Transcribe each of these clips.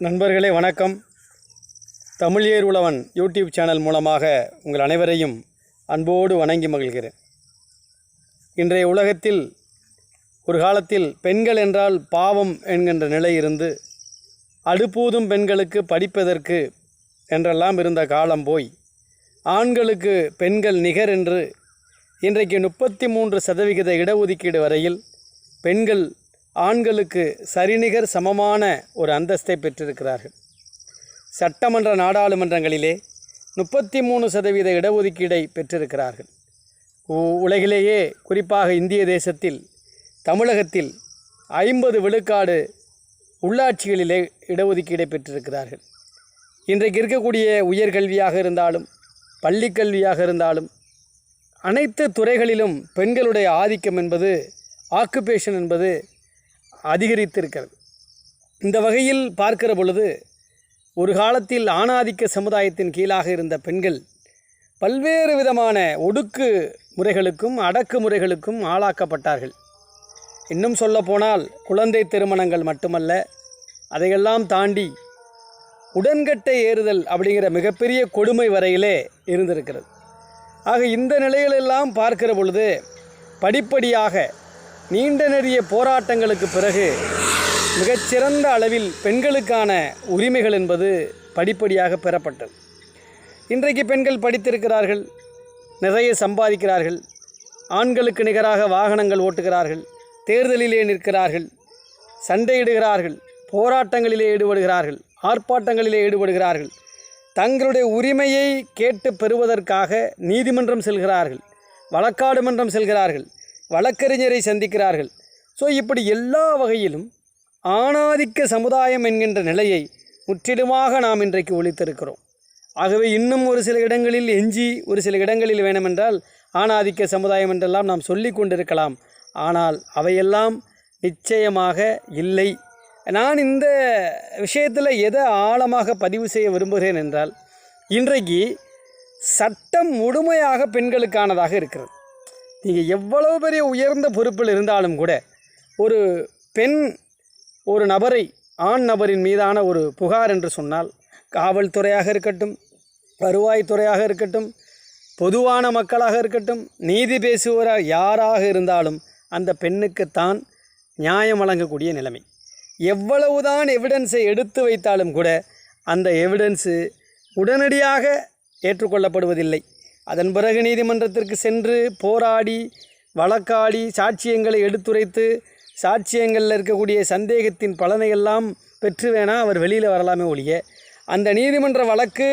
நண்பர்களே வணக்கம். தமிழியர் உழவன் YouTube channel மூலமாக உங்கள் அனைவரையும் அன்போடு வணங்கி மகிழ்கிறேன். இன்றைய உலகத்தில் ஒரு காலத்தில் பெண்கள் என்றால் பாவம் என்கின்ற நிலை இருந்து அடுப்பூதும் பெண்களுக்கு படிப்பதற்கு என்றெல்லாம் இருந்த காலம் போய் ஆண்களுக்கு பெண்கள் நிகர் என்று இன்றைக்கு முப்பத்தி மூன்று சதவிகித இடஒதுக்கீடு வரையில் பெண்கள் ஆண்களுக்கு சரிநிகர் சமமான ஒரு அந்தஸ்தை பெற்றிருக்கிறார்கள். சட்டமன்ற நாடாளுமன்றங்களிலே முப்பத்தி மூணு சதவீத இடஒதுக்கீடை பெற்றிருக்கிறார்கள். உ- உலகிலேயே குறிப்பாக இந்திய தேசத்தில் தமிழகத்தில் ஐம்பது விழுக்காடு உள்ளாட்சிகளிலே இடஒதுக்கீடை பெற்றிருக்கிறார்கள். இன்றைக்கு இருக்கக்கூடிய உயர்கல்வியாக இருந்தாலும் பள்ளிக் கல்வியாக இருந்தாலும் அனைத்து துறைகளிலும் பெண்களுடைய ஆதிக்கம் என்பது ஆக்குபேஷன் என்பது அதிகரித்திருக்கிறது. இந்த வகையில் பார்க்கிற பொழுது ஒரு காலத்தில் ஆணாதிக்க சமுதாயத்தின் கீழாக இருந்த பெண்கள் பல்வேறு விதமான ஒடுக்கு முறைகளுக்கும் அடக்கு முறைகளுக்கும் ஆளாக்கப்பட்டார்கள். இன்னும் சொல்லப்போனால் குழந்தை திருமணங்கள் மட்டுமல்ல அதையெல்லாம் தாண்டி உடன்கட்டை ஏறுதல் அப்படிங்கிற மிகப்பெரிய கொடுமை வரையிலே இருந்திருக்கிறது. ஆக இந்த நிலைகளெல்லாம் பார்க்கிற பொழுது படிப்படியாக நீண்ட நெறிய போராட்டங்களுக்கு பிறகு மிகச்சிறந்த அளவில் பெண்களுக்கான உரிமைகள் என்பது படிப்படியாக பெறப்பட்டது. இன்றைக்கு பெண்கள் படித்திருக்கிறார்கள் நிறைய சம்பாதிக்கிறார்கள் ஆண்களுக்கு நிகராக வாகனங்கள் ஓட்டுகிறார்கள் தேர்தலிலே நிற்கிறார்கள் சண்டையிடுகிறார்கள் போராட்டங்களிலே ஈடுபடுகிறார்கள் ஆர்ப்பாட்டங்களிலே ஈடுபடுகிறார்கள். தங்களுடைய உரிமையை கேட்டு பெறுவதற்காக நீதிமன்றம் செல்கிறார்கள் வழக்காடு மன்றம் செல்கிறார்கள். வழக்கறிஞரை சந்திக்கிறார்கள். ஸோ இப்படி எல்லா வகையிலும் ஆணாதிக்க சமுதாயம் என்கின்ற நிலையை முற்றிலுமாக நாம் இன்றைக்கு ஒழித்திருக்கிறோம். ஆகவே இன்னும் ஒரு சில இடங்களில் எஞ்சி ஒரு சில இடங்களில் வேணுமென்றால் ஆணாதிக்க சமுதாயம் என்றெல்லாம் நாம் சொல்லி கொண்டிருக்கலாம். ஆனால் அவையெல்லாம் நிச்சயமாக இல்லை. நான் இந்த விஷயத்தில் எதை ஆழமாக பதிவு செய்ய விரும்புகிறேன் என்றால் இன்றைக்கு சட்டம் முழுமையாக பெண்களுக்கானதாக இருக்கிறது. நீங்கள் எவ்வளவு பெரிய உயர்ந்த பொறுப்பில் இருந்தாலும் கூட ஒரு பெண் ஒரு நபரை ஆண் நபரின் மீதான ஒரு புகார் என்று சொன்னால் காவல்துறையாக இருக்கட்டும் வருவாய்த்துறையாக இருக்கட்டும் பொதுவான மக்களாக இருக்கட்டும் நீதி பேசுவோராக யாராக இருந்தாலும் அந்த பெண்ணுக்குத்தான் நியாயம் வழங்கக்கூடிய நிலைமை. எவ்வளவுதான் எவிடன்ஸை எடுத்து வைத்தாலும் கூட அந்த எவிடன்ஸு உடனடியாக ஏற்றுக்கொள்ளப்படுவதில்லை. அதன் பிறகு நீதிமன்றத்திற்கு சென்று போராடி வழக்காடி சாட்சியங்களை எடுத்துரைத்து சாட்சியங்களில் இருக்கக்கூடிய சந்தேகத்தின் பலனையெல்லாம் பெற்று வேணால் அவர் வெளியில் வரலாமே ஒழிய. அந்த நீதிமன்ற வழக்கு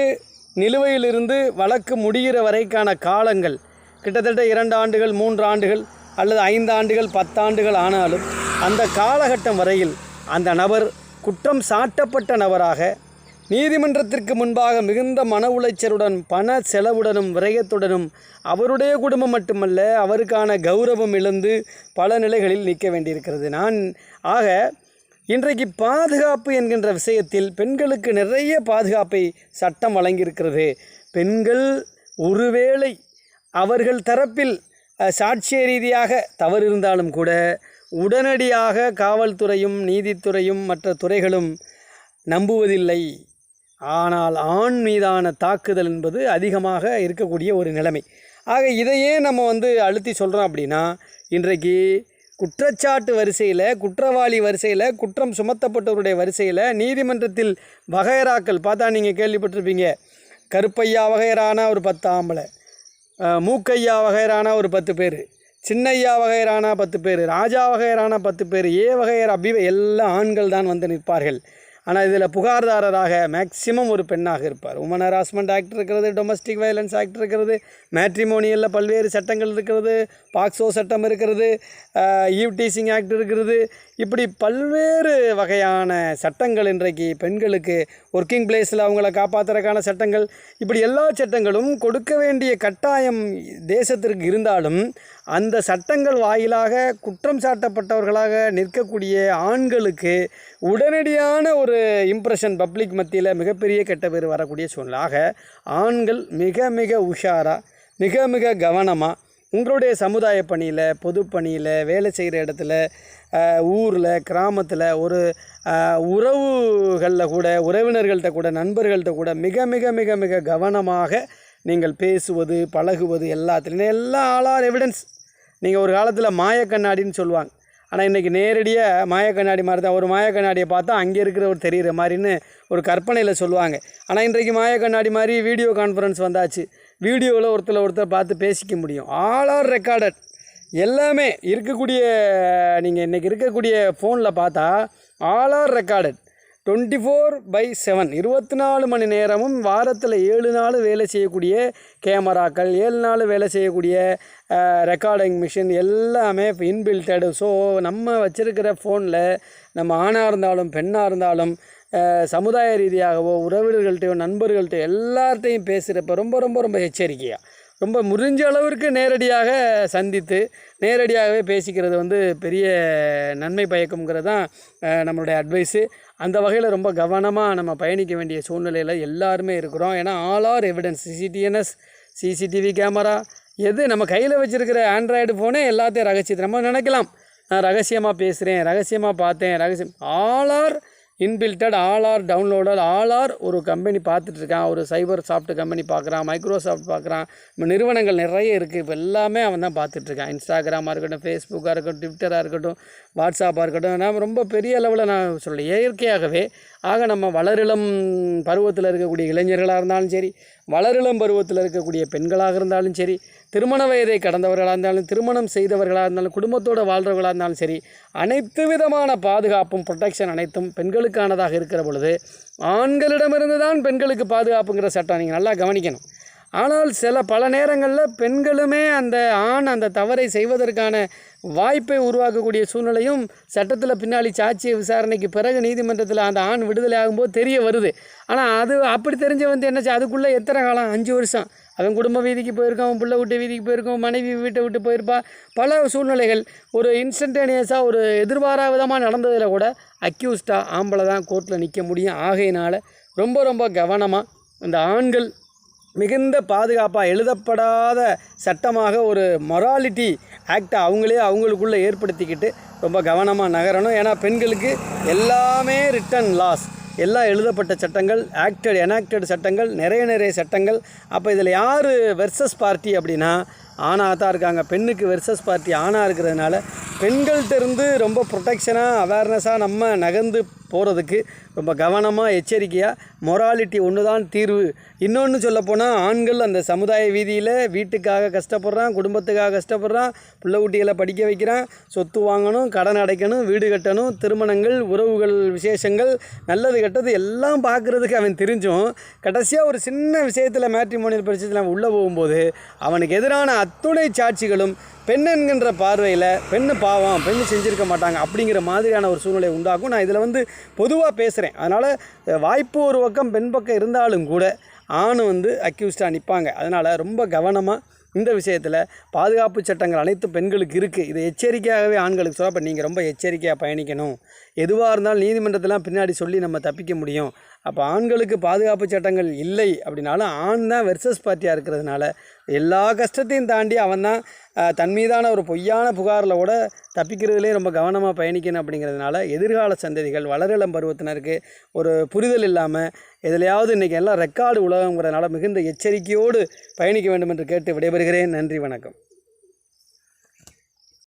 நிலுவையிலிருந்து வழக்கு முடிகிற வரைக்கான காலங்கள் கிட்டத்தட்ட இரண்டு ஆண்டுகள் மூன்று ஆண்டுகள் அல்லது ஐந்து ஆண்டுகள் பத்தாண்டுகள் ஆனாலும் அந்த காலகட்டம் வரையில் அந்த நபர் குற்றம் சாட்டப்பட்ட நபராக நீதிமன்றத்திற்கு முன்பாக மிகுந்த மன உளைச்சலுடன் பண செலவுடனும் விரயத்துடனும் அவருடைய குடும்பம் மட்டுமல்ல அவருக்கான கௌரவம் இழந்து பல நிலைகளில் நிற்க வேண்டியிருக்கிறது. நான் ஆக இன்றைக்கு பாதுகாப்பு என்கின்ற விஷயத்தில் பெண்களுக்கு நிறைய பாதுகாப்பை சட்டம் வழங்கியிருக்கிறது. பெண்கள் ஒருவேளை அவர்கள் தரப்பில் சாட்சிய ரீதியாக தவறு இருந்தாலும் கூட உடனடியாக காவல்துறையும் நீதித்துறையும் மற்ற துறைகளும் நம்புவதில்லை. ஆனால் ஆண் மீதான தாக்குதல் என்பது அதிகமாக இருக்கக்கூடிய ஒரு நிலைமை. ஆக இதையே நம்ம வந்து அழுத்தி சொல்கிறோம் அப்படின்னா இன்றைக்கு குற்றச்சாட்டு வரிசையில் குற்றவாளி வரிசையில் குற்றம் சுமத்தப்பட்டவருடைய வரிசையில் நீதிமன்றத்தில் வகையராக்கள் பார்த்தா நீங்கள் கேள்விப்பட்டிருப்பீங்க. கருப்பையா வகையரான ஒரு பத்து ஆம்பளை மூக்கையா வகையரான ஒரு பத்து பேர் சின்னையா வகையரானா பத்து பேர் ராஜா வகையரானா பத்து பேர் ஏ வகையர் அபிவை எல்லாம் ஆண்கள் தான் வந்து நிற்பார்கள். ஆனால் இதில் புகார்தாரராக மேக்சிமம் ஒரு பெண்ணாக இருப்பார். உமன் ஹராஸ்மெண்ட் ஆக்ட் இருக்கிறது டொமஸ்டிக் வயலன்ஸ் ஆக்ட் இருக்கிறது மேட்ரிமோனியலில் பல்வேறு சட்டங்கள் இருக்கிறது பாக்ஸோ சட்டம் இருக்கிறது ஈவ் டீசிங் ஆக்ட் இருக்கிறது. இப்படி பல்வேறு வகையான சட்டங்கள் இன்றைக்கு பெண்களுக்கு ஒர்க்கிங் பிளேஸில் அவங்கள காப்பாற்றுறதுக்கான சட்டங்கள் இப்படி எல்லா சட்டங்களும் கொடுக்க வேண்டிய கட்டாயம் தேசத்திற்கு இருந்தாலும் அந்த சட்டங்கள் வாயிலாக குற்றம் சாட்டப்பட்டவர்களாக நிற்கக்கூடிய ஆண்களுக்கு உடனடியான ஒரு இம்ப்ரெஷன் பப்ளிக் மத்தியில் மிகப்பெரிய கெட்ட பேர் வரக்கூடிய சூழ்நிலாக ஆண்கள் மிக மிக உஷாராக மிக மிக கவனமாக உங்களுடைய சமுதாய பணியில் பொது பணியில் வேலை செய்கிற இடத்துல ஊரில் கிராமத்தில் ஒரு உறவுகளில் கூட உறவினர்கள்ட்ட கூட நண்பர்கள்ட்ட கூட மிக மிக மிக மிக கவனமாக நீங்கள் பேசுவது பழகுவது எல்லாத்துலேயும் எல்லா ஆளார் எவிடன்ஸ் நீங்கள் ஒரு காலத்தில் மாய கண்ணாடின்னு சொல்லுவாங்க. ஆனால் இன்றைக்கி நேரடியாக மாய கண்ணாடி மாதிரி தான் ஒரு மாய கண்ணாடியை பார்த்தா அங்கே இருக்கிறவர் தெரிகிற மாதிரின்னு ஒரு கற்பனையில் சொல்லுவாங்க. ஆனால் இன்றைக்கு மாய கண்ணாடி மாதிரி வீடியோ கான்ஃபரன்ஸ் வந்தாச்சு. வீடியோவில் ஒருத்தர் ஒருத்தர் பார்த்து பேசிக்க முடியும். All are recorded. எல்லாமே இருக்கக்கூடிய நீங்கள் இன்றைக்கி இருக்கக்கூடிய ஃபோனில் பார்த்தா all are recorded. Twenty four by seven இருபத்தி நாலு மணி நேரமும் வாரத்தில் ஏழு நாள் வேலை செய்யக்கூடிய கேமராக்கள் ஏழு நாள் வேலை செய்யக்கூடிய ரெக்கார்டிங் மிஷின் எல்லாமே இப்போ இன்பில்டடு ஸோ நம்ம வச்சுருக்கிற ஃபோனில் நம்ம ஆணாக இருந்தாலும் பெண்ணாக இருந்தாலும் சமுதாய ரீதியாகவோ உறவினர்கள்ட்டையோ நண்பர்கள்ட்டையோ எல்லார்ட்டையும் பேசுகிறப்ப ரொம்ப ரொம்ப ரொம்ப எச்சரிக்கையாக ரொம்ப முறிஞ்ச அளவிற்கு நேரடியாக சந்தித்து நேரடியாகவே பேசிக்கிறது வந்து பெரிய நன்மை பயக்குங்கிறது தான் நம்மளுடைய அட்வைஸு அந்த வகையில் ரொம்ப கவனமாக நம்ம பயணிக்க வேண்டிய சூழ்நிலையில் எல்லாருமே இருக்கிறோம். ஏன்னா all are evidence CCTNS CCTV camera எது நம்ம கையில் வச்சுருக்கிற ஆண்ட்ராய்டு ஃபோனே எல்லாத்தையும் ரகசியத்தை நம்ம நினைக்கலாம். நான் ரகசியமாக பேசுகிறேன் ரகசியமாக பார்த்தேன் ரகசியம் all are inbuilted all are downloaded all are ஒரு கம்பெனி பார்த்துட்ருக்கான் ஒரு சைபர் சாஃப்ட் கம்பெனி பார்க்குறான். மைக்ரோசாஃப்ட் பார்க்குறான். இப்போ நிறுவனங்கள் நிறைய இருக்குது இப்போ எல்லாமே அவன் தான் பார்த்துட்ருக்கான் இன்ஸ்டாகிராமாக இருக்கட்டும் ஃபேஸ்புக்காக இருக்கட்டும் ட்விட்டராக இருக்கட்டும் வாட்ஸ்அப்பாக இருக்கட்டும். நான் ரொம்ப பெரிய அளவில் நான் சொல்ல இயற்கையாகவே. ஆக நம்ம வளரிளம் பருவத்தில் இருக்கக்கூடிய இளைஞர்களாக இருந்தாலும் சரி வளரிளம் பருவத்தில் இருக்கக்கூடிய பெண்களாக இருந்தாலும் சரி திருமண வயதை கடந்தவர்களாக இருந்தாலும் திருமணம் செய்தவர்களாக இருந்தாலும் குடும்பத்தோடு வாழ்கிறவர்களாக இருந்தாலும் சரி அனைத்து விதமான பாதுகாப்பும் ப்ரொடெக்ஷன் அனைத்தும் பெண்களுக்கானதாக இருக்கிற பொழுது ஆண்களிடமிருந்து தான் பெண்களுக்கு பாதுகாப்புங்கிற சட்டம் நீங்கள் நல்லா கவனிக்கணும். ஆனால் சில பல நேரங்களில் பெண்களுமே அந்த ஆண் அந்த தவறை செய்வதற்கான வாய்ப்பை உருவாக்கக்கூடிய சூழ்நிலையும் சட்டத்தில் பின்னாடி சாட்சிய விசாரணைக்கு பிறகு நீதிமன்றத்தில் அந்த ஆண் விடுதலை ஆகும்போது தெரிய வருது. ஆனால் அது அப்படி தெரிஞ்ச வந்து என்னச்சு அதுக்குள்ளே எத்தனை காலம்? அஞ்சு வருஷம். அவன் குடும்ப வீதிக்கு போயிருக்கான் அவன் பிள்ளை விட்டு வீதிக்கு போயிருக்கான் மனைவி வீட்டை விட்டு போயிருப்பா. பல சூழ்நிலைகள். ஒரு இன்ஸ்டன்டேனியஸாக ஒரு எதிர்பாரா விதமாக நடந்ததில் கூட அக்யூஸ்டாக ஆம்பளை தான் கோர்ட்டில் நிற்க முடியும். ஆகையினால் ரொம்ப ரொம்ப கவனமாக இந்த ஆண்கள் மிகுந்த பாதுகாப்பாக எழுதப்படாத சட்டமாக ஒரு மொராலிட்டி ஆக்டை அவங்களே அவங்களுக்குள்ளே ஏற்படுத்திக்கிட்டு ரொம்ப கவனமாக நகரணும். ஏன்னா பெண்களுக்கு எல்லாமே ரிட்டன் லாஸ் எல்லாம் எழுதப்பட்ட சட்டங்கள் ஆக்டட் எனாக்டட் சட்டங்கள் நிறைய நிறைய சட்டங்கள். அப்போ இதில் யார் வெர்சஸ் பார்ட்டி அப்படின்னா ஆணாக தான் இருக்காங்க. பெண்ணுக்கு வெர்சஸ் பார்ட்டி ஆணாக இருக்கிறதுனால பெண்கள்கிட்ட இருந்து ரொம்ப ப்ரொடெக்ஷனாக அவேர்னஸாக நம்ம நகர்ந்து போகிறதுக்கு ரொம்ப கவனமாக எச்சரிக்கையாக மொராலிட்டி ஒன்று தான் தீர்வு. இன்னொன்று சொல்லப்போனால் ஆண்கள் அந்த சமுதாய வீதியில் வீட்டுக்காக கஷ்டப்படுறான் குடும்பத்துக்காக கஷ்டப்படுறான் பிள்ளை குட்டிகளை படிக்க வைக்கிறான் சொத்து வாங்கணும் கடன் அடைக்கணும் வீடு கட்டணும் திருமணங்கள் உறவுகள் விசேஷங்கள் நல்லது கெட்டது எல்லாம் பார்க்குறதுக்கு அவன் தெரிஞ்சும். கடைசியாக ஒரு சின்ன விஷயத்தில் மேட்ரிமோனியல் பிரச்சனை உள்ளே போகும்போது அவனுக்கு எதிரான அத்துணை சாட்சிகளும் பெண் என்கின்ற பார்வையில் பெண்ணு பாவம் பெண்ணு செஞ்சுருக்க மாட்டாங்க அப்படிங்கிற மாதிரியான ஒரு சூழ்நிலை உண்டாகும். நான் இதில் வந்து பொதுவாக பேசுகிறேன் அதனால் வாய்ப்பு ஒரு பக்கம் பெண் பக்கம் இருந்தாலும் கூட ஆண் வந்து அக்யூஸ்டாக நிற்பாங்க அதனால் ரொம்ப கவனமாக இந்த விஷயத்தில் பாதுகாப்பு சட்டங்கள் அனைத்து பெண்களுக்கு இருக்குது இது எச்சரிக்கையாகவே ஆண்களுக்கு சொல்ல இப்போ நீங்கள் ரொம்ப எச்சரிக்கையாக பயணிக்கணும். எதுவாக இருந்தாலும் நீதிமன்றத்தெலாம் பின்னாடி சொல்லி நம்ம தப்பிக்க முடியும். அப்போ ஆண்களுக்கு பாதுகாப்பு சட்டங்கள் இல்லை அப்படின்னாலும் ஆண் தான் வெர்சஸ் பார்ட்டியாக இருக்கிறதுனால எல்லா கஷ்டத்தையும் தாண்டி அவன் தான் தன் மீதான ஒரு பொய்யான புகாரில் கூட தப்பிக்கிறதுலே ரொம்ப கவனமாக பயணிக்கணும் அப்படிங்கிறதுனால எதிர்கால சந்ததிகள் வளரிளம் பருவத்தினருக்கு ஒரு புரிதல் இல்லாமல் எதுலையாவது இன்றைக்கி எல்லாம் ரெக்கார்டு உலகங்கிறதுனால மிகுந்த எச்சரிக்கையோடு பயணிக்க வேண்டும் என்று கேட்டு விடைபெறுகிறேன். நன்றி வணக்கம்.